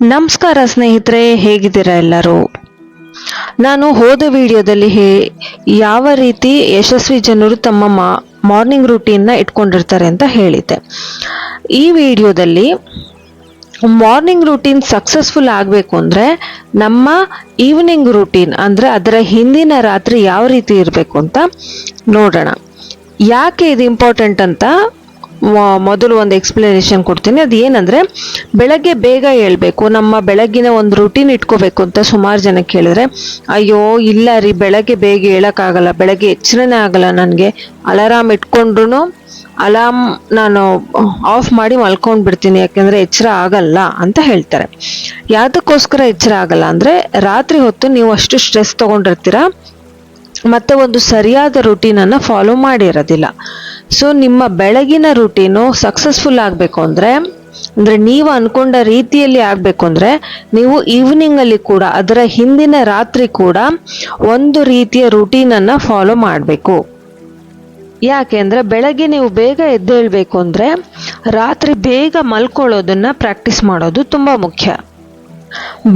ನಮಸ್ಕಾರ ಸ್ನೇಹಿತರೆ, ಹೇಗಿದ್ದೀರಾ ಎಲ್ಲರೂ? ನಾನು ಹೋದ ವಿಡಿಯೋದಲ್ಲಿ ಹೇ, ಯಾವ ರೀತಿ ಯಶಸ್ವಿ ಜನರು ತಮ್ಮ ಮಾ ಮಾರ್ನಿಂಗ್ ರುಟೀನ್ನ ಇಟ್ಕೊಂಡಿರ್ತಾರೆ ಅಂತ ಹೇಳಿದ್ದೆ. ಈ ವಿಡಿಯೋದಲ್ಲಿ ಮಾರ್ನಿಂಗ್ ರೂಟೀನ್ ಸಕ್ಸಸ್ಫುಲ್ ಆಗಬೇಕು ಅಂದರೆ ನಮ್ಮ ಈವ್ನಿಂಗ್ ರೂಟೀನ್ ಅಂದರೆ ಅದರ ಹಿಂದಿನ ರಾತ್ರಿ ಯಾವ ರೀತಿ ಇರಬೇಕು ಅಂತ ನೋಡೋಣ. ಯಾಕೆ ಇದು ಇಂಪಾರ್ಟೆಂಟ್ ಅಂತ ಮೊದಲು ಒಂದು ಎಕ್ಸ್ಪ್ಲನೇಷನ್ ಕೊಡ್ತೀನಿ. ಅದು ಏನಂದರೆ, ಬೆಳಗ್ಗೆ ಬೇಗ ಹೇಳ್ಬೇಕು. ನಮ್ಮ ಬೆಳಗ್ಗಿನ ಒಂದು ರುಟೀನ್ ಇಟ್ಕೋಬೇಕು ಅಂತ ಸುಮಾರು ಜನ ಕೇಳಿದ್ರೆ, ಅಯ್ಯೋ, ಇಲ್ಲ ರೀ, ಬೆಳಗ್ಗೆ ಬೇಗ ಹೇಳೋಕ್ಕಾಗಲ್ಲ. ಬೆಳಗ್ಗೆ ಎಚ್ಚರನೇ ಆಗಲ್ಲ ನನಗೆ. ಅಲಾರಾಮ್ ಇಟ್ಕೊಂಡ್ರು ಅಲಾರ್ಮ್ ನಾನು ಆಫ್ ಮಾಡಿ ಮಲ್ಕೊಂಡು ಬಿಡ್ತೀನಿ. ಯಾಕೆಂದರೆ ಎಚ್ಚರ ಆಗಲ್ಲ ಅಂತ ಹೇಳ್ತಾರೆ. ಯಾವುದಕ್ಕೋಸ್ಕರ ಎಚ್ಚರ ಆಗಲ್ಲ ಅಂದರೆ, ರಾತ್ರಿ ಹೊತ್ತು ನೀವು ಅಷ್ಟು ಸ್ಟ್ರೆಸ್ ತೊಗೊಂಡಿರ್ತೀರ. ಮತ್ತೆ ಒಂದು ಸರಿಯಾದ ರುಟೀನನ್ನು ಫಾಲೋ ಮಾಡಿರೋದಿಲ್ಲ. ಸೊ ನಿಮ್ಮ ಬೆಳಗಿನ ರುಟೀನು ಸಕ್ಸಸ್ಫುಲ್ ಆಗಬೇಕು ಅಂದರೆ ಅಂದರೆ ನೀವು ಅನ್ಕೊಂಡ ರೀತಿಯಲ್ಲಿ ಆಗಬೇಕು ಅಂದರೆ, ನೀವು ಈವ್ನಿಂಗಲ್ಲಿ ಕೂಡ, ಅದರ ಹಿಂದಿನ ರಾತ್ರಿ ಕೂಡ ಒಂದು ರೀತಿಯ ರುಟೀನನ್ನು ಫಾಲೋ ಮಾಡಬೇಕು. ಯಾಕೆ ಅಂದರೆ, ಬೆಳಗ್ಗೆ ನೀವು ಬೇಗ ಎದ್ದೇಳಬೇಕು ಅಂದರೆ, ರಾತ್ರಿ ಬೇಗ ಮಲ್ಕೊಳ್ಳೋದನ್ನು ಪ್ರಾಕ್ಟೀಸ್ ಮಾಡೋದು ತುಂಬ ಮುಖ್ಯ.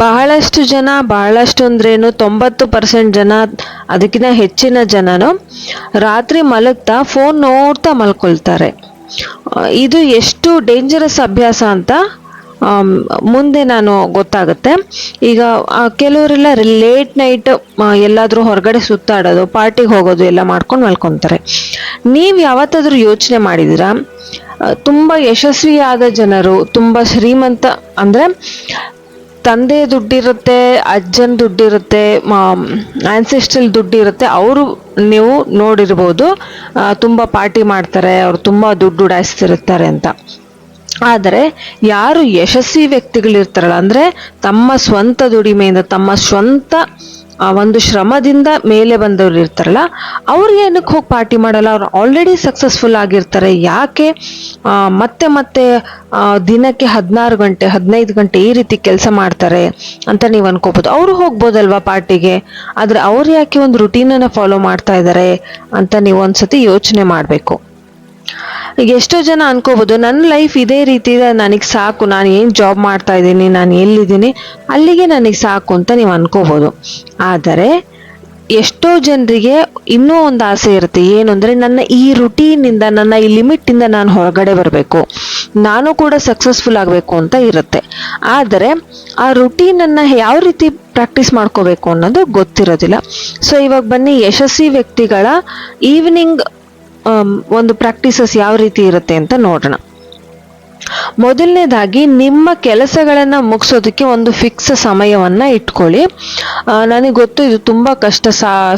ಬಹಳಷ್ಟು ಜನ, ಬಹಳಷ್ಟು ಅಂದ್ರೇನು ತೊಂಬತ್ತು ಪರ್ಸೆಂಟ್ ಜನ, ಅದಕ್ಕಿಂತ ಹೆಚ್ಚಿನ ಜನನು ರಾತ್ರಿ ಮಲಗ್ತಾ ಫೋನ್ ನೋಡ್ತಾ ಮಲ್ಕೊಳ್ತಾರೆ. ಇದು ಎಷ್ಟು ಡೇಂಜರಸ್ ಅಭ್ಯಾಸ ಅಂತ ಮುಂದೆ ನಾನು ಗೊತ್ತಾಗುತ್ತೆ. ಈಗ ಕೆಲವರೆಲ್ಲ ಲೇಟ್ ನೈಟ್ ಎಲ್ಲಾದರೂ ಹೊರಗಡೆ ಸುತ್ತಾಡೋದು ಪಾರ್ಟಿಗೆ ಹೋಗೋದು ಎಲ್ಲ ಮಾಡ್ಕೊಂಡು ಮಲ್ಕೊತಾರೆ. ನೀವು ಯಾವತ್ತಾದರೂ ಯೋಚನೆ ಮಾಡಿದಿರಾ ತುಂಬ ಯಶಸ್ವಿಯಾದ ಜನರು, ತುಂಬ ಶ್ರೀಮಂತ, ಅಂದರೆ ತಂದೆ ದುಡ್ಡಿರುತ್ತೆ, ಅಜ್ಜನ ದುಡ್ಡಿರುತ್ತೆ ಆನ್ಸೆಸ್ಟ್ರಲ್ ದುಡ್ಡಿರುತ್ತೆ, ಅವರು ನೀವು ನೋಡಿರ್ಬೋದು ತುಂಬ ಪಾರ್ಟಿ ಮಾಡ್ತಾರೆ, ಅವರು ತುಂಬ ದುಡ್ಡು ಉಡಾಯಿಸ್ತಿರ್ತಾರೆ ಅಂತ. ಆದರೆ, ಯಾರು ಯಶಸ್ವಿ ವ್ಯಕ್ತಿಗಳಿರ್ತಾರಲ್ಲ, ಅಂದರೆ ತಮ್ಮ ಸ್ವಂತ ದುಡಿಮೆಯಿಂದ, ತಮ್ಮ ಸ್ವಂತ ಒಂದು ಶ್ರಮದಿಂದ ಮೇಲೆ ಬಂದವರು ಇರ್ತಾರಲ್ಲ, ಅವ್ರು ಏನಕ್ಕೆ ಹೋಗಿ ಪಾರ್ಟಿ ಮಾಡಲ್ಲ? ಅವ್ರು ಆಲ್ರೆಡಿ ಸಕ್ಸಸ್ಫುಲ್ ಆಗಿರ್ತಾರೆ. ಯಾಕೆ? ಮತ್ತೆ ಮತ್ತೆ ದಿನಕ್ಕೆ ಹದಿನಾರು ಗಂಟೆ, ಹದಿನೈದು ಗಂಟೆ ಈ ರೀತಿ ಕೆಲಸ ಮಾಡ್ತಾರೆ ಅಂತ ನೀವು ಅನ್ಕೋಬೋದು. ಅವರು ಹೋಗ್ಬೋದಲ್ವಾ ಪಾರ್ಟಿಗೆ? ಆದರೆ ಅವ್ರು ಯಾಕೆ ಒಂದು ರುಟೀನನ್ನು ಫಾಲೋ ಮಾಡ್ತಾ ಇದ್ದಾರೆ ಅಂತ ನೀವು ಒಂದ್ಸತಿ ಯೋಚನೆ ಮಾಡಬೇಕು. ಈಗ ಎಷ್ಟೋ ಜನ ಅನ್ಕೋಬೋದು, ನನ್ನ ಲೈಫ್ ಇದೇ ರೀತಿ ನನಗೆ ಸಾಕು, ನಾನು ಏನು ಜಾಬ್ ಮಾಡ್ತಾ ಇದ್ದೀನಿ, ನಾನು ಎಲ್ಲಿದ್ದೀನಿ, ಅಲ್ಲಿಗೆ ನನಗೆ ಸಾಕು ಅಂತ ನೀವು ಅನ್ಕೋಬೋದು. ಆದರೆ, ಎಷ್ಟೋ ಜನರಿಗೆ ಇನ್ನೂ ಒಂದು ಆಸೆ ಇರುತ್ತೆ, ಏನು ಅಂದರೆ ನನ್ನ ಈ ರುಟೀನಿಂದ ನನ್ನ ಈ ಲಿಮಿಟ್ಟಿಂದ ನಾನು ಹೊರಗಡೆ ಬರಬೇಕು. ನಾನು ಕೂಡ ಸಕ್ಸಸ್ಫುಲ್ ಆಗಬೇಕು ಅಂತ ಇರುತ್ತೆ. ಆದರೆ, ಆ ರುಟೀನನ್ನು ಯಾವ ರೀತಿ ಪ್ರಾಕ್ಟೀಸ್ ಮಾಡ್ಕೋಬೇಕು ಅನ್ನೋದು ಗೊತ್ತಿರೋದಿಲ್ಲ. ಸೊ ಇವಾಗ ಬನ್ನಿ ಯಶಸ್ವಿ ವ್ಯಕ್ತಿಗಳ ಈವ್ನಿಂಗ್ ಒಂದು ಪ್ರಾಕ್ಟೀಸಸ್ ಯಾವ ರೀತಿ ಇರುತ್ತೆ ಅಂತ ನೋಡೋಣ. ಮೊದಲನೇದಾಗಿ ನಿಮ್ಮ ಕೆಲಸಗಳನ್ನು ಮುಗಿಸೋದಕ್ಕೆ ಒಂದು ಫಿಕ್ಸ್ ಸಮಯವನ್ನು ಇಟ್ಕೊಳ್ಳಿ. ನನಗೆ ಗೊತ್ತು ಇದು ತುಂಬ ಕಷ್ಟ.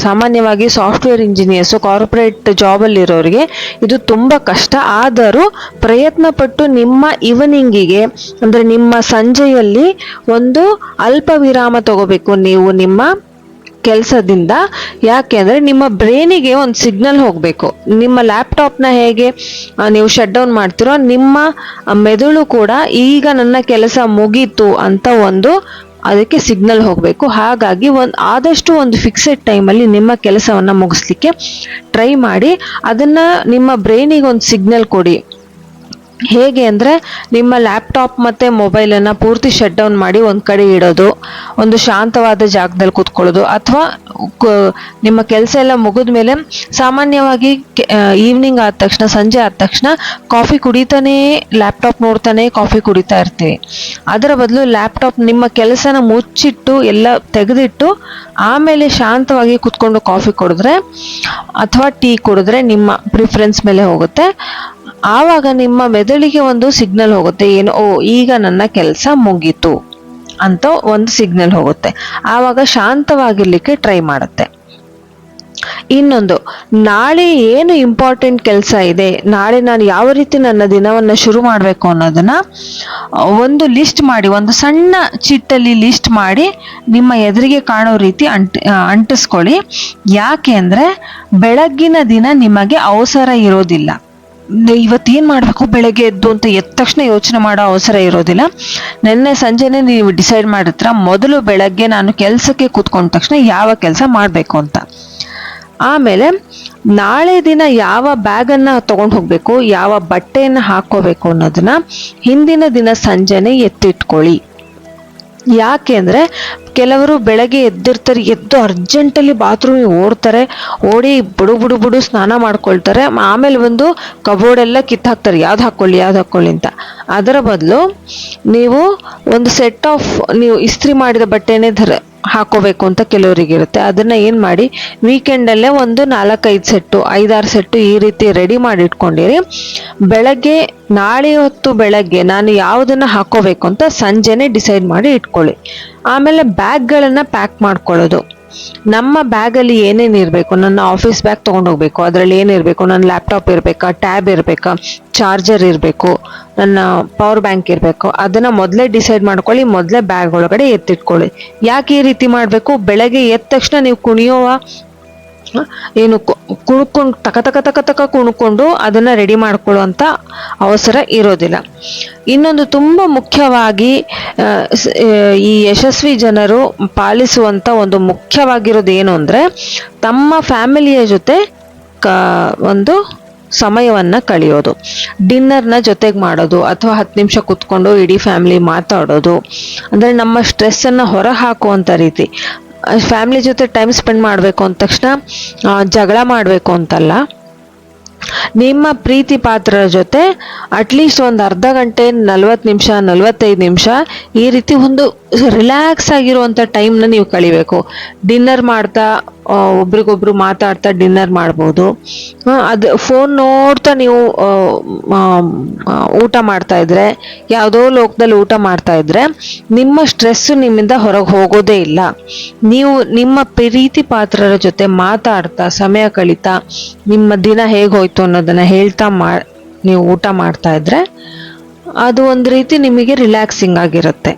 ಸಾಮಾನ್ಯವಾಗಿ ಸಾಫ್ಟ್ವೇರ್ ಇಂಜಿನಿಯರ್ಸು ಕಾರ್ಪೊರೇಟ್ ಜಾಬಲ್ಲಿರೋರಿಗೆ ಇದು ತುಂಬ ಕಷ್ಟ. ಆದರೂ ಪ್ರಯತ್ನ ಪಟ್ಟು ನಿಮ್ಮ ಈವ್ನಿಂಗಿಗೆ ಅಂದರೆ ನಿಮ್ಮ ಸಂಜೆಯಲ್ಲಿ ಒಂದು ಅಲ್ಪ ವಿರಾಮ ತಗೋಬೇಕು ನೀವು ನಿಮ್ಮ ಕೆಲಸದಿಂದ. ಯಾಕೆ ಅಂದರೆ ನಿಮ್ಮ ಬ್ರೈನಿಗೆ ಒಂದು ಸಿಗ್ನಲ್ ಹೋಗಬೇಕು. ನಿಮ್ಮ ಲ್ಯಾಪ್ಟಾಪ್ನ ಹೇಗೆ ನೀವು ಶಟ್ ಡೌನ್ ಮಾಡ್ತಿರೋ, ನಿಮ್ಮ ಮೆದುಳು ಕೂಡ ಈಗ ನನ್ನ ಕೆಲಸ ಮುಗೀತು ಅಂತ ಒಂದು ಅದಕ್ಕೆ ಸಿಗ್ನಲ್ ಹೋಗಬೇಕು. ಹಾಗಾಗಿ ಒಂದು, ಆದಷ್ಟು ಒಂದು ಫಿಕ್ಸೆಡ್ ಟೈಮಲ್ಲಿ ನಿಮ್ಮ ಕೆಲಸವನ್ನು ಮುಗಿಸ್ಲಿಕ್ಕೆ ಟ್ರೈ ಮಾಡಿ. ಅದನ್ನು ನಿಮ್ಮ ಬ್ರೈನಿಗೆ ಒಂದು ಸಿಗ್ನಲ್ ಕೊಡಿ. ಹೇಗೆ ಅಂದರೆ ನಿಮ್ಮ ಲ್ಯಾಪ್ಟಾಪ್ ಮತ್ತು ಮೊಬೈಲನ್ನು ಪೂರ್ತಿ ಶಟ್ ಡೌನ್ ಮಾಡಿ ಒಂದು ಕಡೆ ಇಡೋದು, ಒಂದು ಶಾಂತವಾದ ಜಾಗದಲ್ಲಿ ಕೂತ್ಕೊಳ್ಳೋದು ಅಥವಾ ನಿಮ್ಮ ಕೆಲಸ ಎಲ್ಲ ಮುಗಿದ ಮೇಲೆ ಸಾಮಾನ್ಯವಾಗಿ ಈವ್ನಿಂಗ್ ಆದ ತಕ್ಷಣ, ಸಂಜೆ ಆದ ತಕ್ಷಣ ಕಾಫಿ ಕುಡಿತಾನೇ ಲ್ಯಾಪ್ಟಾಪ್ ನೋಡ್ತಾನೆ ಕಾಫಿ ಕುಡಿತಾ ಇರ್ತೀವಿ. ಅದರ ಬದಲು ಲ್ಯಾಪ್ಟಾಪ್ ನಿಮ್ಮ ಕೆಲಸನ ಮುಚ್ಚಿಟ್ಟು ಎಲ್ಲ ತೆಗೆದಿಟ್ಟು ಆಮೇಲೆ ಶಾಂತವಾಗಿ ಕೂತ್ಕೊಂಡು ಕಾಫಿ ಕುಡಿದ್ರೆ ಅಥವಾ ಟೀ ಕುಡಿದ್ರೆ ನಿಮ್ಮ ಪ್ರಿಫರೆನ್ಸ್ ಮೇಲೆ ಹೋಗುತ್ತೆ. ಆವಾಗ ನಿಮ್ಮ ಮೆದುಳಿಗೆ ಒಂದು ಸಿಗ್ನಲ್ ಹೋಗುತ್ತೆ, ಏನು, ಓ, ಈಗ ನನ್ನ ಕೆಲಸ ಮುಗೀತು ಅಂತ ಒಂದು ಸಿಗ್ನಲ್ ಹೋಗುತ್ತೆ. ಆವಾಗ ಶಾಂತವಾಗಿರ್ಲಿಕ್ಕೆ ಟ್ರೈ ಮಾಡುತ್ತೆ. ಇನ್ನೊಂದು, ನಾಳೆ ಏನು ಇಂಪಾರ್ಟೆಂಟ್ ಕೆಲಸ ಇದೆ, ನಾಳೆ ನಾನು ಯಾವ ರೀತಿ ನನ್ನ ದಿನವನ್ನು ಶುರು ಮಾಡಬೇಕು ಅನ್ನೋದನ್ನ ಒಂದು ಲಿಸ್ಟ್ ಮಾಡಿ, ಒಂದು ಸಣ್ಣ ಚಿಟ್ಟಲ್ಲಿ ಲಿಸ್ಟ್ ಮಾಡಿ ನಿಮ್ಮ ಎದುರಿಗೆ ಕಾಣೋ ರೀತಿ ಅಂಟ್ ಅಂಟಿಸ್ಕೊಳ್ಳಿ. ಯಾಕೆ ಅಂದರೆ ಬೆಳಗ್ಗಿನ ದಿನ ನಿಮಗೆ ಅವಸರ ಇರೋದಿಲ್ಲ. ಇವತ್ತು ಏನು ಮಾಡಬೇಕು? ಬೆಳಗ್ಗೆ ಎದ್ದು ಅಂತ ಎದ್ದ ತಕ್ಷಣ ಯೋಚನೆ ಮಾಡೋ ಅವಸರ ಇರೋದಿಲ್ಲ. ನಿನ್ನೆ ಸಂಜೆನೇ ನೀವು ಡಿಸೈಡ್ ಮಾಡಿದ್ರ ಮೊದಲು ಬೆಳಗ್ಗೆ ನಾನು ಕೆಲಸಕ್ಕೆ ಕೂತ್ಕೊಂಡ ತಕ್ಷಣ ಯಾವ ಕೆಲಸ ಮಾಡಬೇಕು ಅಂತ. ಆಮೇಲೆ ನಾಳೆ ದಿನ ಯಾವ ಬ್ಯಾಗನ್ನು ತಗೊಂಡು ಹೋಗಬೇಕು? ಯಾವ ಬಟ್ಟೆಯನ್ನು ಹಾಕ್ಕೋಬೇಕು ಅನ್ನೋದನ್ನ ಹಿಂದಿನ ದಿನ ಸಂಜೆನೆ ಎತ್ತಿಟ್ಕೊಳ್ಳಿ. ಯಾಕೆ ಅಂದರೆ ಕೆಲವರು ಬೆಳಗ್ಗೆ ಎದ್ದಿರ್ತಾರೆ, ಎದ್ದು ಅರ್ಜೆಂಟಲ್ಲಿ ಬಾತ್ರೂಮಿಗೆ ಓಡ್ತಾರೆ, ಓಡಿ ಬುಡು ಬುಡು ಬುಡು ಸ್ನಾನ ಮಾಡ್ಕೊಳ್ತಾರೆ, ಆಮೇಲೆ ಬಂದು ಕಬೋರ್ಡೆಲ್ಲ ಕಿತ್ತಾಕ್ತಾರೆ ಯಾವ್ದು ಹಾಕ್ಕೊಳ್ಳಿ ಯಾವ್ದು ಹಾಕ್ಕೊಳ್ಳಿ ಅಂತ. ಅದರ ಬದಲು ನೀವು ಒಂದು ಸೆಟ್ ಆಫ್ ನೀವು ಇಸ್ತ್ರಿ ಮಾಡಿದ ಬಟ್ಟೆನೇ ಧರ. ಹಾಕೋಬೇಕು ಅಂತ ಕೆಲವರಿಗೆ ಇರುತ್ತೆ ಅದನ್ನ ಏನು ಮಾಡಿ ವೀಕೆಂಡಲ್ಲೇ ಒಂದು ನಾಲ್ಕೈದು ಸೆಟ್ಟು, ಐದಾರು ಸೆಟ್ಟು ಈ ರೀತಿ ರೆಡಿ ಮಾಡಿ ಇಟ್ಕೊಂಡಿರಿ ಬೆಳಗ್ಗೆ, ನಾಳೆ ಹೊತ್ತು ಬೆಳಗ್ಗೆ ನಾನು ಯಾವುದನ್ನ ಹಾಕೋಬೇಕು ಅಂತ ಸಂಜೆನೆ ಡಿಸೈಡ್ ಮಾಡಿ ಇಟ್ಕೊಳ್ಳಿ. ಆಮೇಲೆ ಬ್ಯಾಗ್ಗಳನ್ನು ಪ್ಯಾಕ್ ಮಾಡ್ಕೊಳ್ಳೋದು. ನಮ್ಮ ಬ್ಯಾಗಲ್ಲಿ ಏನೇನು ಇರಬೇಕು? ನನ್ನ ಆಫೀಸ್ ಬ್ಯಾಗ್ ತೊಗೊಂಡೋಗ್ಬೇಕು. ಅದರಲ್ಲಿ ಏನಿರಬೇಕು? ನನ್ನ ಲ್ಯಾಪ್ಟಾಪ್ ಇರಬೇಕಾ? ಟ್ಯಾಬ್ ಇರಬೇಕಾ? ಚಾರ್ಜರ್ ಇರಬೇಕು. ನನ್ನ ಪವರ್ ಬ್ಯಾಂಕ್ ಇರಬೇಕು. ಅದನ್ನು ಮೊದಲೇ ಡಿಸೈಡ್ ಮಾಡ್ಕೊಳ್ಳಿ, ಮೊದಲೇ ಬ್ಯಾಗ್ ಒಳಗಡೆ ಎತ್ತಿಟ್ಕೊಳ್ಳಿ. ಯಾಕೆ ಈ ರೀತಿ ಮಾಡಬೇಕು? ಬೆಳಗ್ಗೆ ಎದ್ದ ತಕ್ಷಣ ನೀವು ಕುಣಿಯುವ ಏನು ಕುಣ್ಕೊಂಡು, ತಕ ತಕ ತಕ ತಕ ಕುಣ್ಕೊಂಡು ಅದನ್ನು ರೆಡಿ ಮಾಡ್ಕೊಳ್ಳುವಂಥ ಅವಸರ ಇರೋದಿಲ್ಲ. ಇನ್ನೊಂದು ತುಂಬ ಮುಖ್ಯವಾಗಿ ಈ ಯಶಸ್ವಿ ಜನರು ಪಾಲಿಸುವಂಥ ಒಂದು ಮುಖ್ಯವಾಗಿರೋದು ಏನು ಅಂದರೆ, ತಮ್ಮ ಫ್ಯಾಮಿಲಿಯ ಜೊತೆ ಕ, ಒಂದು ಸಮಯವನ್ನು ಕಳೆಯೋದು. ಡಿನ್ನರ್ನ ಜೊತೆಗೆ ಮಾಡೋದು, ಅಥವಾ ಹತ್ತು ನಿಮಿಷ ಕೂತ್ಕೊಂಡು ಇಡೀ ಫ್ಯಾಮಿಲಿ ಮಾತಾಡೋದು. ಅಂದರೆ ನಮ್ಮ ಸ್ಟ್ರೆಸ್ಸನ್ನು ಹೊರ ಹಾಕುವಂಥ ರೀತಿ. ಫ್ಯಾಮಿಲಿ ಜೊತೆ ಟೈಮ್ ಸ್ಪೆಂಡ್ ಮಾಡಬೇಕು ಅಂದ ತಕ್ಷಣ ಜಗಳ ಮಾಡಬೇಕು ಅಂತಲ್ಲ, ನಿಮ್ಮ ಪ್ರೀತಿ ಪಾತ್ರರ ಜೊತೆ ಅಟ್ಲೀಸ್ಟ್ ಒಂದು ಅರ್ಧ ಗಂಟೆ ನಲ್ವತ್ತು ನಿಮಿಷ, ನಲ್ವತ್ತೈದು ನಿಮಿಷ ಈ ರೀತಿ ಒಂದು ರಿಲ್ಯಾಕ್ಸ್ ಆಗಿರುವಂಥ ಟೈಮ್ನ ನೀವು ಕಳಿಬೇಕು. ಡಿನ್ನರ್ ಮಾಡ್ತಾ ಒಬ್ರಿಗೊಬ್ರು ಮಾತಾಡ್ತಾ ಡಿನ್ನರ್ ಮಾಡ್ಬೋದು. ಅದು ಫೋನ್ ನೋಡ್ತಾ ನೀವು ಊಟ ಮಾಡ್ತಾ ಇದ್ರೆ, ಯಾವುದೋ ಲೋಕದಲ್ಲಿ ಊಟ ಮಾಡ್ತಾ ಇದ್ರೆ, ನಿಮ್ಮ ಸ್ಟ್ರೆಸ್ಸು ನಿಮ್ಮಿಂದ ಹೊರಗೆ ಹೋಗೋದೇ ಇಲ್ಲ. ನೀವು ನಿಮ್ಮ ಪ್ರೀತಿ ಪಾತ್ರರ ಜೊತೆ ಮಾತಾಡ್ತಾ, ಸಮಯ ಕಳೀತಾ, ನಿಮ್ಮ ದಿನ ಹೇಗೆ ಹೋಯ್ತು ಅನ್ನೋದನ್ನ ಹೇಳ್ತಾ ಮಾ, ನೀವು ಊಟ ಮಾಡ್ತಾ ಇದ್ರೆ, ಅದು ಒಂದು ರೀತಿ ನಿಮಗೆ ರಿಲ್ಯಾಕ್ಸಿಂಗ್ ಆಗಿರುತ್ತೆ.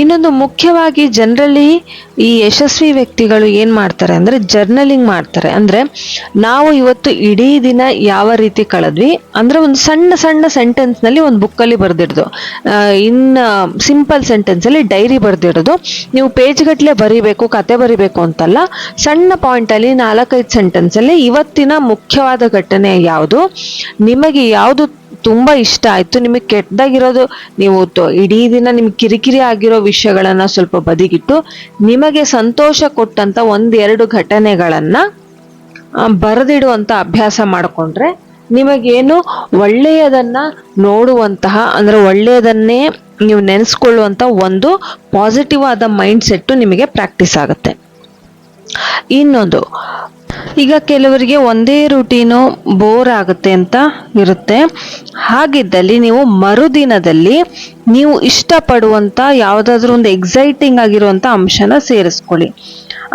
ಇನ್ನೊಂದು ಮುಖ್ಯವಾಗಿ ಜನರಲಿ ಈ ಯಶಸ್ವಿ ವ್ಯಕ್ತಿಗಳು ಏನು ಮಾಡ್ತಾರೆ ಅಂದರೆ ಜರ್ನಲಿಂಗ್ ಮಾಡ್ತಾರೆ. ಅಂದರೆ ನಾವು ಇವತ್ತು ಇಡೀ ದಿನ ಯಾವ ರೀತಿ ಕಳೆದ್ವಿ ಅಂದರೆ ಒಂದು ಸಣ್ಣ ಸಣ್ಣ ಸೆಂಟೆನ್ಸ್ನಲ್ಲಿ ಒಂದು ಬುಕ್ಕಲ್ಲಿ ಬರೆದಿಡೋದು. ಇನ್ನು ಸಿಂಪಲ್ ಸೆಂಟೆನ್ಸಲ್ಲಿ ಡೈರಿ ಬರೆದಿಡೋದು. ನೀವು ಪೇಜ್ಗಟ್ಟಲೆ ಬರಿಬೇಕು, ಕತೆ ಬರಿಬೇಕು ಅಂತಲ್ಲ, ಸಣ್ಣ ಪಾಯಿಂಟಲ್ಲಿ ನಾಲ್ಕೈದು ಸೆಂಟೆನ್ಸಲ್ಲಿ ಇವತ್ತಿನ ಮುಖ್ಯವಾದ ಘಟನೆ ಯಾವುದು? ನಿಮಗೆ ಯಾವುದು ತುಂಬ ಇಷ್ಟ ಆಯಿತು. ನಿಮಗೆ ಕೆಟ್ಟದಾಗಿರೋದು ನೀವು ಇಡೀ ದಿನ ನಿಮ್ಗೆ ಕಿರಿಕಿರಿ ಆಗಿರೋ ವಿಷಯಗಳನ್ನು ಸ್ವಲ್ಪ ಬದಿಗಿಟ್ಟು ನಿಮಗೆ ಸಂತೋಷ ಕೊಟ್ಟಂತ ಒಂದೆರಡು ಘಟನೆಗಳನ್ನು ಬರೆದಿಡುವಂಥ ಅಭ್ಯಾಸ ಮಾಡಿಕೊಂಡ್ರೆ ನಿಮಗೇನು ಒಳ್ಳೆಯದನ್ನ ನೋಡುವಂತಹ, ಅಂದರೆ ಒಳ್ಳೆಯದನ್ನೇ ನೀವು ನೆನೆಸ್ಕೊಳ್ಳುವಂಥ ಒಂದು ಪಾಸಿಟಿವ್ ಆದ ಮೈಂಡ್ ಸೆಟ್ಟು ನಿಮಗೆ ಪ್ರಾಕ್ಟೀಸ್ ಆಗುತ್ತೆ. ಇನ್ನೊಂದು ಈಗ ಕೆಲವರಿಗೆ ಒಂದೇ ರೂಟೀನು ಬೋರ್ ಆಗುತ್ತೆ ಅಂತ ಇರುತ್ತೆ. ಹಾಗಿದ್ದಲ್ಲಿ ನೀವು ಮರುದಿನದಲ್ಲಿ ನೀವು ಇಷ್ಟಪಡುವಂಥ ಯಾವುದಾದ್ರೂ ಒಂದು ಎಕ್ಸೈಟಿಂಗ್ ಆಗಿರುವಂಥ ಅಂಶನ ಸೇರಿಸ್ಕೊಳ್ಳಿ.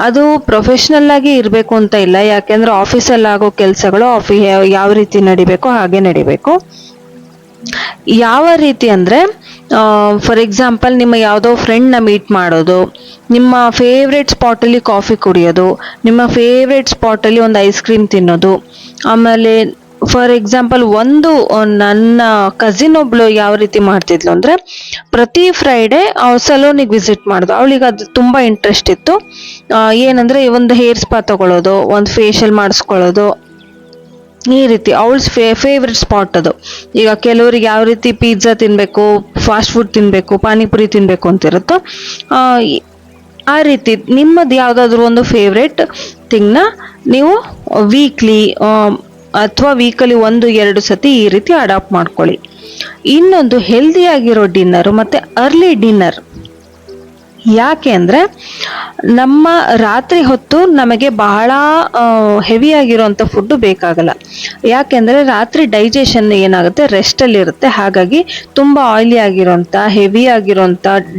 ಅದು ಪ್ರೊಫೆಷ್ನಲ್ ಆಗಿ ಇರಬೇಕು ಅಂತ ಇಲ್ಲ, ಯಾಕೆಂದ್ರೆ ಆಫೀಸಲ್ಲಿ ಆಗೋ ಕೆಲಸಗಳು ಆಫಿ ಯಾವ ರೀತಿ ನಡಿಬೇಕೋ ಹಾಗೆ ನಡಿಬೇಕು. ಯಾವ ರೀತಿ ಅಂದರೆ ಫಾರ್ ಎಕ್ಸಾಂಪಲ್ ನಿಮ್ಮ ಯಾವುದೋ ಫ್ರೆಂಡ್ನ ಮೀಟ್ ಮಾಡೋದು, ನಿಮ್ಮ ಫೇವ್ರೆಟ್ ಸ್ಪಾಟಲ್ಲಿ ಕಾಫಿ ಕುಡಿಯೋದು, ನಿಮ್ಮ ಫೇವ್ರೆಟ್ ಸ್ಪಾಟಲ್ಲಿ ಒಂದು ಐಸ್ ಕ್ರೀಮ್ ತಿನ್ನೋದು, ಆಮೇಲೆ ಫಾರ್ ಎಕ್ಸಾಂಪಲ್ ಒಂದು ನನ್ನ ಕಸಿನ್ ಒಬ್ಳು ಯಾವ ರೀತಿ ಮಾಡ್ತಿದ್ಲು ಅಂದರೆ ಪ್ರತಿ ಫ್ರೈಡೆ ಸಲೂನಿಗೆ ವಿಸಿಟ್ ಮಾಡೋದು. ಅವಳಿಗೆ ಅದು ತುಂಬ ಇಂಟ್ರೆಸ್ಟ್ ಇತ್ತು. ಏನಂದ್ರೆ ಒಂದು ಹೇರ್ ಸ್ಪಾ ತಗೊಳ್ಳೋದು ಒಂದು ಫೇಶಿಯಲ್ ಮಾಡಿಸ್ಕೊಳ್ಳೋದು ಈ ರೀತಿ ಅವಳ ಫೇ ಫೇವ್ರೆಟ್ ಸ್ಪಾಟ್ ಅದು. ಈಗ ಕೆಲವರಿಗೆ ಯಾವ ರೀತಿ ಪಿಜ್ಜಾ ತಿನ್ನಬೇಕು ಫಾಸ್ಟ್ ಫುಡ್ ತಿನ್ನಬೇಕು ಪಾನಿಪುರಿ ತಿನ್ನಬೇಕು ಅಂತಿರುತ್ತೋ ಆ, ರೀತಿ ನಿಮ್ಮದು ಯಾವುದಾದ್ರೂ ಒಂದು ಫೇವ್ರೆಟ್ ಥಿಂಗ್ನ ನೀವು ವೀಕ್ಲಿ ಅಥವಾ ವೀಕಲಿ ಒಂದು ಎರಡು ಸತಿ ಈ ರೀತಿ ಅಡಾಪ್ಟ್ ಮಾಡ್ಕೊಳ್ಳಿ. ಇನ್ನೊಂದು ಹೆಲ್ದಿಯಾಗಿರೋ ಡಿನ್ನರು ಮತ್ತು ಅರ್ಲಿ ಡಿನ್ನರ್ ಯಾಕೆ ಅಂದರೆ ನಮ್ಮ ರಾತ್ರಿ ಹೊತ್ತು ನಮಗೆ ಬಹಳ ಹೆವಿ ಆಗಿರುವಂಥ ಫುಡ್ಡು ಬೇಕಾಗಲ್ಲ. ಯಾಕೆಂದರೆ ರಾತ್ರಿ ಡೈಜೆಷನ್ ಏನಾಗುತ್ತೆ? ರೆಸ್ಟಲ್ಲಿ ಇರುತ್ತೆ. ಹಾಗಾಗಿ ತುಂಬ ಆಯ್ಲಿ ಆಗಿರೋಂಥ ಹೆವಿ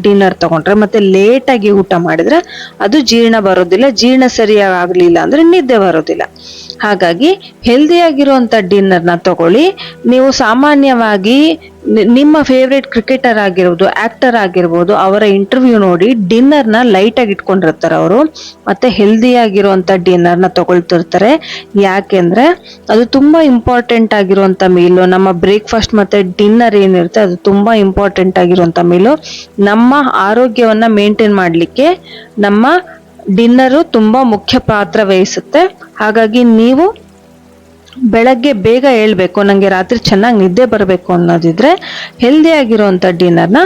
ಡಿನ್ನರ್ ತಗೊಂಡ್ರೆ ಮತ್ತು ಲೇಟಾಗಿ ಊಟ ಮಾಡಿದರೆ ಅದು ಜೀರ್ಣ ಬರೋದಿಲ್ಲ. ಜೀರ್ಣ ಸರಿಯಾಗಿ ಆಗಲಿಲ್ಲ ಅಂದರೆ ನಿದ್ದೆ ಬರೋದಿಲ್ಲ. ಹಾಗಾಗಿ ಹೆಲ್ದಿಯಾಗಿರುವಂಥ ಡಿನ್ನರ್ನ ತಗೊಳ್ಳಿ. ನೀವು ಸಾಮಾನ್ಯವಾಗಿ ನಿಮ್ಮ ಫೇವ್ರೆಟ್ ಕ್ರಿಕೆಟರ್ ಆಗಿರ್ಬೋದು ಆಕ್ಟರ್ ಆಗಿರ್ಬೋದು, ಅವರ ಇಂಟರ್ವ್ಯೂ ನೋಡಿ ಡಿನ್ನರ್ನ ಲೈಟಾಗಿ ಇಟ್ಕೊಂಡಿರ್ತಾರೆ ಅವರು. ಮತ್ತೆ ಹೆಲ್ದಿಯಾಗಿರುವಂಥ ಡಿನ್ನರ್ನ ತಗೊಳ್ತಿರ್ತಾರೆ. ಯಾಕೆಂದ್ರೆ ಅದು ತುಂಬ ಇಂಪಾರ್ಟೆಂಟ್ ಆಗಿರುವಂಥ ಮೀಲು ನಮ್ಮ ಬ್ರೇಕ್ಫಾಸ್ಟ್ ಮತ್ತೆ ಡಿನ್ನರ್ ಏನಿರುತ್ತೆ, ಅದು ತುಂಬ ಇಂಪಾರ್ಟೆಂಟ್ ಆಗಿರುವಂಥ ಮೀಲು ನಮ್ಮ ಆರೋಗ್ಯವನ್ನ ಮೇಂಟೈನ್ ಮಾಡಲಿಕ್ಕೆ ನಮ್ಮ ಡಿನ್ನರು ತುಂಬ ಮುಖ್ಯ ಪಾತ್ರ ವಹಿಸುತ್ತೆ. ಹಾಗಾಗಿ ನೀವು ಬೆಳಗ್ಗೆ ಬೇಗ ಹೇಳ್ಬೇಕು ನನಗೆ ರಾತ್ರಿ ಚೆನ್ನಾಗಿ ನಿದ್ದೆ ಬರಬೇಕು ಅನ್ನೋದಿದ್ರೆ ಹೆಲ್ದಿ ಆಗಿರುವಂತ ಡಿನ್ನರ್ನ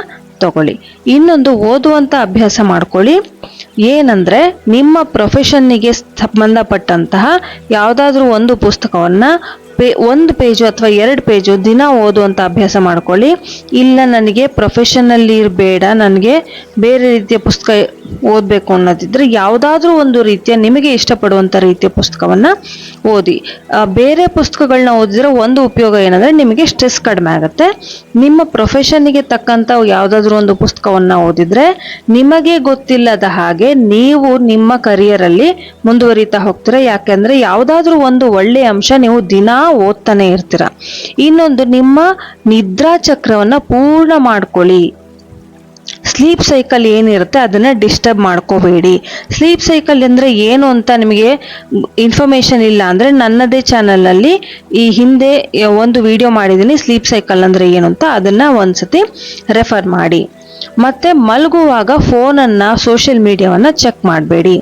ತಗೊಳ್ಳಿ. ಇನ್ನೊಂದು ಓದುವಂತ ಅಭ್ಯಾಸ ಮಾಡ್ಕೊಳ್ಳಿ. ಏನಂದ್ರೆ ನಿಮ್ಮ ಪ್ರೊಫೆಷನ್ನಿಗೆ ಸಂಬಂಧಪಟ್ಟಂತಹ ಯಾವುದಾದ್ರೂ ಒಂದು ಪುಸ್ತಕವನ್ನ ಪೇ, ಒಂದು ಪೇಜು ಅಥವಾ ಎರಡು ಪೇಜು ದಿನ ಓದುವಂಥ ಅಭ್ಯಾಸ ಮಾಡ್ಕೊಳ್ಳಿ. ಇಲ್ಲ ನನಗೆ ಪ್ರೊಫೆಷನಲ್ಲಿ ಬೇಡ ನನಗೆ ಬೇರೆ ರೀತಿಯ ಪುಸ್ತಕ ಓದಬೇಕು ಅನ್ನೋದಿದ್ರೆ ಯಾವುದಾದ್ರೂ ಒಂದು ರೀತಿಯ ನಿಮಗೆ ಇಷ್ಟಪಡುವಂಥ ರೀತಿಯ ಪುಸ್ತಕವನ್ನು ಓದಿ. ಬೇರೆ ಪುಸ್ತಕಗಳನ್ನ ಓದಿದ್ರೆ ಒಂದು ಉಪಯೋಗ ಏನಂದರೆ ನಿಮಗೆ ಸ್ಟ್ರೆಸ್ ಕಡಿಮೆ ಆಗುತ್ತೆ. ನಿಮ್ಮ ಪ್ರೊಫೆಷನ್ನಿಗೆ ತಕ್ಕಂಥ ಯಾವುದಾದ್ರೂ ಒಂದು ಪುಸ್ತಕವನ್ನು ಓದಿದರೆ ನಿಮಗೆ ಗೊತ್ತಿಲ್ಲದ ಹಾಗೆ ನೀವು ನಿಮ್ಮ ಕರಿಯರಲ್ಲಿ ಮುಂದುವರಿತಾ ಹೋಗ್ತೀರಾ. ಯಾಕೆಂದರೆ ಯಾವುದಾದ್ರೂ ಒಂದು ಒಳ್ಳೆಯ ಅಂಶ ನೀವು ದಿನಾ ಓದ್ತಾನೆ ಇರ್ತೀರ. ಇನ್ನೊಂದು ನಿಮ್ಮ ನಿದ್ರಾ ಚಕ್ರವನ್ನ ಪೂರ್ಣ ಮಾಡ್ಕೊಳ್ಳಿ. ಸ್ಲೀಪ್ ಸೈಕಲ್ ಏನಿರುತ್ತೆ ಅದನ್ನ ಡಿಸ್ಟರ್ಬ್ ಮಾಡ್ಕೋಬೇಡಿ. ಸ್ಲೀಪ್ ಸೈಕಲ್ ಅಂದ್ರೆ ಏನು ಅಂತ ನಿಮಗೆ ಇನ್ಫಾರ್ಮೇಶನ್ ಇಲ್ಲ ಅಂದ್ರೆ ನನ್ನದೇ ಚಾನಲ್ ಅಲ್ಲಿ ಈ ಹಿಂದೆ ಒಂದು ವಿಡಿಯೋ ಮಾಡಿದ್ದೀನಿ. ಸ್ಲೀಪ್ ಸೈಕಲ್ ಅಂದ್ರೆ ಏನು ಅಂತ ಅದನ್ನ ಒಂದ್ಸತಿ ರೆಫರ್ ಮಾಡಿ. ಮತ್ತೆ ಮಲಗುವಾಗ ಫೋನನ್ನು ಸೋಷಿಯಲ್ ಮೀಡಿಯಾವನ್ನು ಚೆಕ್ ಮಾಡಬೇಡಿ.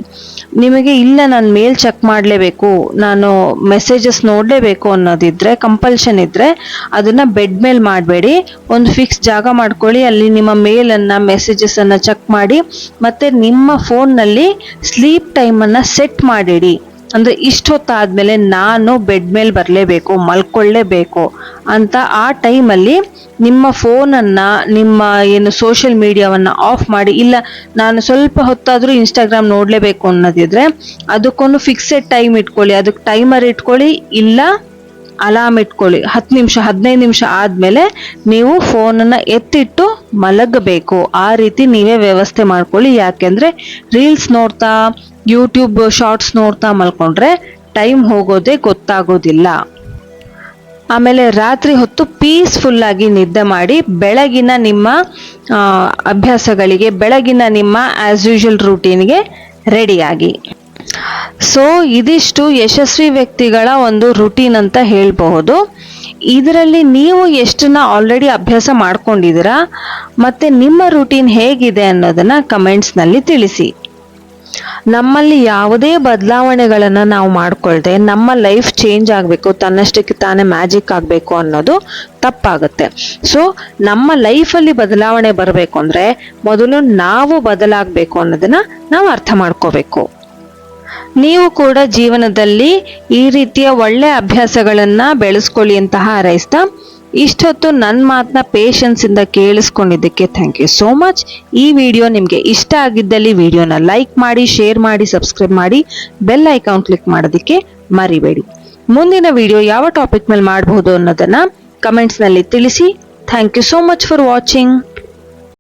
ನಿಮಗೆ ಇಲ್ಲ ನಾನು ಮೇಲ್ ಚೆಕ್ ಮಾಡಲೇಬೇಕು, ನಾನು ಮೆಸೇಜಸ್ ನೋಡಲೇಬೇಕು ಅನ್ನೋದಿದ್ರೆ ಕಂಪಲ್ಷನ್ ಇದ್ರೆ ಅದನ್ನ ಬೆಡ್ ಮೇಲೆ ಮಾಡಬೇಡಿ. ಒಂದು ಫಿಕ್ಸ್ ಜಾಗ ಮಾಡ್ಕೊಳ್ಳಿ, ಅಲ್ಲಿ ನಿಮ್ಮ ಮೇಲನ್ನು ಮೆಸೇಜಸ್ ಅನ್ನ ಚೆಕ್ ಮಾಡಿ, ಮತ್ತೆ ನಿಮ್ಮ ಫೋನ್ನಲ್ಲಿ ಸ್ಲೀಪ್ ಟೈಮನ್ನು ಸೆಟ್ ಮಾಡಿಡಿ. ಅಂದ್ರೆ ಇಷ್ಟೊತ್ತಾದ್ಮೇಲೆ ನಾನು ಬೆಡ್ ಮೇಲೆ ಬರಲೇಬೇಕು, ಮಲ್ಕೊಳ್ಳೇಬೇಕು ಅಂತ ಆ ಟೈಮಲ್ಲಿ ನಿಮ್ಮ ಫೋನನ್ನ, ನಿಮ್ಮ ಏನು ಸೋಷಿಯಲ್ ಮೀಡಿಯಾವನ್ನ ಆಫ್ ಮಾಡಿ, ಇಲ್ಲ ನಾನು ಸ್ವಲ್ಪ ಹೊತ್ತಾದರೂ ಇನ್ಸ್ಟಾಗ್ರಾಮ್ ನೋಡಲೇಬೇಕು ಅನ್ನೋದಿದ್ರೆ ಅದಕ್ಕೊಂದು ಫಿಕ್ಸೆಡ್ ಟೈಮ್ ಇಟ್ಕೊಳ್ಳಿ, ಅದಕ್ಕೆ ಟೈಮರ್ ಇಟ್ಕೊಳ್ಳಿ, ಇಲ್ಲ ಅಲಾರ್ಮ್ ಇಟ್ಕೊಳ್ಳಿ. ಹತ್ತು ನಿಮಿಷ, ಹದಿನೈದು ನಿಮಿಷ ಆದಮೇಲೆ ನೀವು ಫೋನನ್ನು ಎತ್ತಿಟ್ಟು ಮಲಗಬೇಕು. ಆ ರೀತಿ ನೀವೇ ವ್ಯವಸ್ಥೆ ಮಾಡ್ಕೊಳ್ಳಿ. ಯಾಕೆಂದ್ರೆ ರೀಲ್ಸ್ ನೋಡ್ತಾ ಯೂಟ್ಯೂಬ್ ಶಾರ್ಟ್ಸ್ ನೋಡ್ತಾ ಮಲ್ಕೊಂಡ್ರೆ ಟೈಮ್ ಹೋಗೋದೇ ಗೊತ್ತಾಗೋದಿಲ್ಲ. ಆಮೇಲೆ ರಾತ್ರಿ ಹೊತ್ತು ಪೀಸ್ಫುಲ್ಲಾಗಿ ನಿದ್ದೆ ಮಾಡಿ ಬೆಳಗಿನ ನಿಮ್ಮ ಅಭ್ಯಾಸಗಳಿಗೆ, ಬೆಳಗಿನ ನಿಮ್ಮ ಆಸ್ ಯೂಶುವಲ್ ರೂಟೀನ್ಗೆ ರೆಡಿಯಾಗಿ ಸೊ ಇದಿಷ್ಟು ಯಶಸ್ವಿ ವ್ಯಕ್ತಿಗಳ ಒಂದು ರುಟೀನ್ ಅಂತ ಹೇಳಬಹುದು. ಇದರಲ್ಲಿ ನೀವು ಎಷ್ಟನ್ನ ಆಲ್ರೆಡಿ ಅಭ್ಯಾಸ ಮಾಡ್ಕೊಂಡಿದ್ದೀರಾ, ಮತ್ತೆ ನಿಮ್ಮ ರುಟೀನ್ ಹೇಗಿದೆ ಅನ್ನೋದನ್ನ ಕಮೆಂಟ್ಸ್ನಲ್ಲಿ ತಿಳಿಸಿ. ನಮ್ಮಲ್ಲಿ ಯಾವುದೇ ಬದಲಾವಣೆಗಳನ್ನು ನಾವು ಮಾಡ್ಕೊಳ್ದೆ ನಮ್ಮ ಲೈಫ್ ಚೇಂಜ್ ಆಗಬೇಕು, ತನ್ನಷ್ಟಕ್ಕೆ ತಾನೇ ಮ್ಯಾಜಿಕ್ ಆಗಬೇಕು ಅನ್ನೋದು ತಪ್ಪಾಗುತ್ತೆ. ಸೊ ನಮ್ಮ ಲೈಫಲ್ಲಿ ಬದಲಾವಣೆ ಬರಬೇಕು ಅಂದರೆ ಮೊದಲು ನಾವು ಬದಲಾಗಬೇಕು ಅನ್ನೋದನ್ನ ನಾವು ಅರ್ಥ ಮಾಡ್ಕೋಬೇಕು. ನೀವು ಕೂಡ ಜೀವನದಲ್ಲಿ ಈ ರೀತಿಯ ಒಳ್ಳೆ ಅಭ್ಯಾಸಗಳನ್ನ ಬೆಳೆಸ್ಕೊಳ್ಳಿ ಅಂತ ಹಾರೈಸ್ತಾ ಇಷ್ಟೊತ್ತು ನನ್ನ ಮಾತನ್ನ ಪೇಷನ್ಸ್ ಇಂದ ಕೇಳಿಸ್ಕೊಂಡಿದ್ದಕ್ಕೆ ಥ್ಯಾಂಕ್ ಯು ಸೋ ಮಚ್ ಈ ವಿಡಿಯೋ ನಿಮಗೆ ಇಷ್ಟ ಆಗಿದ್ದಲ್ಲಿ ವಿಡಿಯೋನ ಲೈಕ್ ಮಾಡಿ ಶೇರ್ ಮಾಡಿ ಸಬ್ಸ್ಕ್ರೈಬ್ ಮಾಡಿ ಬೆಲ್ ಐಕಾನ್ ಕ್ಲಿಕ್ ಮಾಡೋದಕ್ಕೆ ಮರಿಬೇಡಿ. ಮುಂದಿನ ವಿಡಿಯೋ ಯಾವ ಟಾಪಿಕ್ ಮೇಲೆ ಮಾಡಬಹುದು ಅನ್ನೋದನ್ನ ಕಮೆಂಟ್ಸ್ನಲ್ಲಿ ತಿಳಿಸಿ. Thank you so much for watching